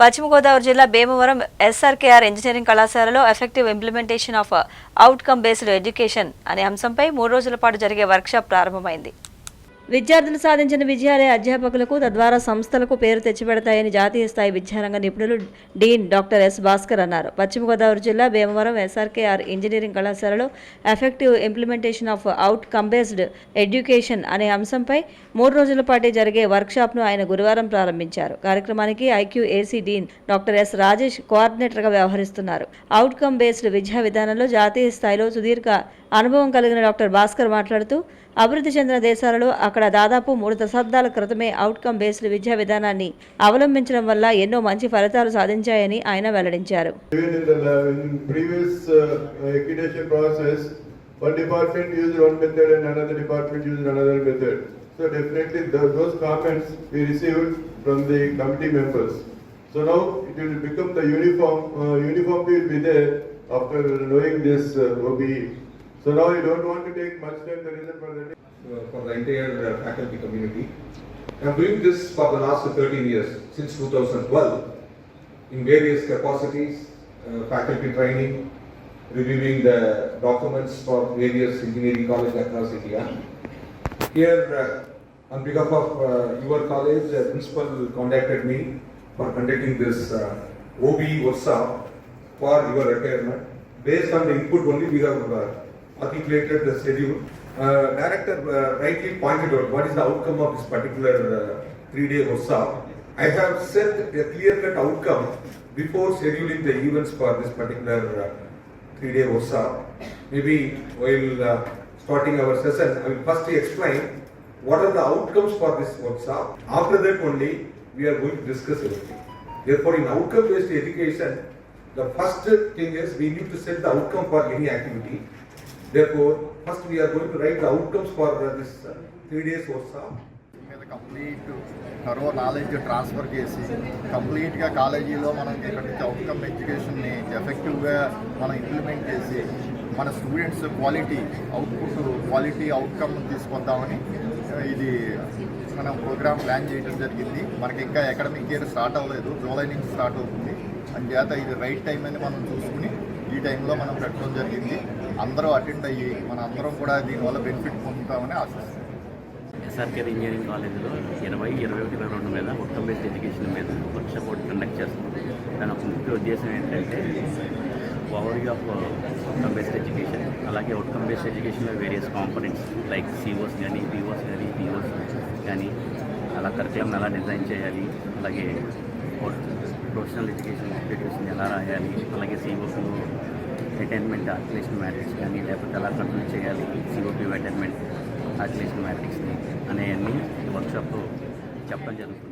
పశ్చిమ గోదావరి జిల్లా Bhimavaram SRKR engineering కళాశాలలో effective implementation of outcome based education అనే అంశంపై మూడు రోజుల పాటు జరిగే వర్క్షాప్ ప్రారంభమైంది. విద్యార్థులు సాధించిన విజయాలే అధ్యాపకులకు తద్వారా సంస్థలకు పేరు తెచ్చిపెడతాయని జాతీయ స్థాయి విద్యారంగ నిపుణులు డీన్ డాక్టర్ ఎస్ భాస్కర్ అన్నారు. పశ్చిమ గోదావరి జిల్లా Bhimavaram S R K R engineering కళాశాలలో effective implementation of out come based education అనే అంశంపై మూడు రోజుల పాటు జరిగే వర్క్షాప్ను ఆయన గురువారం ప్రారంభించారు. కార్యక్రమానికి IQAC dean doctor S Rajesh కోఆర్డినేటర్గా వ్యవహరిస్తున్నారు. అవుట్కమ్ బేస్డ్ విద్యా విధానంలో జాతీయ స్థాయిలో సుదీర్ఘ అనుభవం కలిగిన డాక్టర్ భాస్కర్ మాట్లాడుతూ అభివృద్ధి చెందిన దేశాలలో అక్కడ దాదాపు మూడు దశాబ్దాల క్రితమే అవుట్కమ్ బేస్డ్ విద్యా విధానాన్ని అవలంబించడం వల్ల ఎన్నో మంచి ఫలితాలు సాధించాయని ఆయన వెల్లడించారు one department used one method and another department used another method. So definitely the, those comments we received from the committee members. So now it will become the uniform, uh, uniformly will be there after knowing this uh, OBE. So now I don't want to take much time, the reason for that. uh, for the entire uh, faculty community. I'm doing this for the last 13 years, since 2012, in various capacities, uh, faculty training, reviewing the documents for various engineering colleges across India. Here, uh, on behalf of uh, your college, uh, principal contacted me for conducting this uh, workshop for your retirement. Based on the input only, we have uh, articulated the schedule. Uh, Director uh, rightly pointed out what is the outcome of this particular uh, three-day workshop. I have set a clear-cut outcome before scheduling the events for this particular uh, three-day workshop. Maybe while uh, starting our session, I will first explain what are the outcomes for this workshop. After that only, we are going to discuss everything. Therefore, in outcome-based education, the first thing is we need to set the outcome for any activity. Therefore, first we are going to write the outcomes for uh, this uh, three days workshop. మీద complete కరో knowledge transfer చేసి కంప్లీట్గా కాలేజీలో మనం ఇక్కడ నుంచి outcome ఎడ్యుకేషన్ని ఎఫెక్టివ్గా మనం ఇంప్లిమెంట్ చేసి మన students quality output quality outcome తీసుకొద్దామని ఇది మనం ప్రోగ్రామ్ ప్లాన్ చేయడం జరిగింది. మనకి ఇంకా అకాడమిక్ ఇయర్ స్టార్ట్ అవ్వలేదు. జూలై నుంచి స్టార్ట్ అవుతుంది. అంచేత ఇది రైట్ టైం అని మనం చూసుకుని ఈ టైంలో మనం పెట్టడం జరిగింది. అందరూ అటెండ్ అయ్యి మన అందరం కూడా దీనివల్ల బెనిఫిట్ పొందుతామని ఆశిస్తున్నాం. ఎస్ఆర్కేర్ ఇంజనీరింగ్ కాలేజీలో ఇరవై ఇరవై ఒకటి ఇరవై రెండు మీద ఉత్తమ బేస్డ్ ఎడ్యుకేషన్ మీద వర్క్షాప్ ఒకటి కండక్ట్ చేస్తున్నాం. దాని ఒక ముఖ్య ఉద్దేశం ఏంటంటే ఓవర్గా ఆఫ్ అవుట్కమ్ బేస్డ్ ఎడ్యుకేషన్ అలాగే అవుట్కమ్ బేస్డ్ ఎడ్యుకేషన్లో వేరియస్ కాంపనెంట్స్ లైక్ సిఓస్ కానీ పిఓస్ కానీ పిఓస్ కానీ అలా కరికులం ఎలా డిజైన్ చేయాలి అలాగే ప్రొఫెషనల్ ఎడ్యుకేషన్ ఎడ్యుకేషన్ ఎలా రాయాలి అలాగే సిఓపి అటైన్మెంట్ ఆర్కిలేషన్ మ్యాట్రిక్స్ కానీ లేకపోతే ఎలా కంట్రోల్ చేయాలి. సిఓపి అటైన్మెంట్ అట్లేషన్ మ్యాట్రిక్స్ని అనేవన్నీ వర్క్షాప్లో చెప్పడం జరుగుతుంది.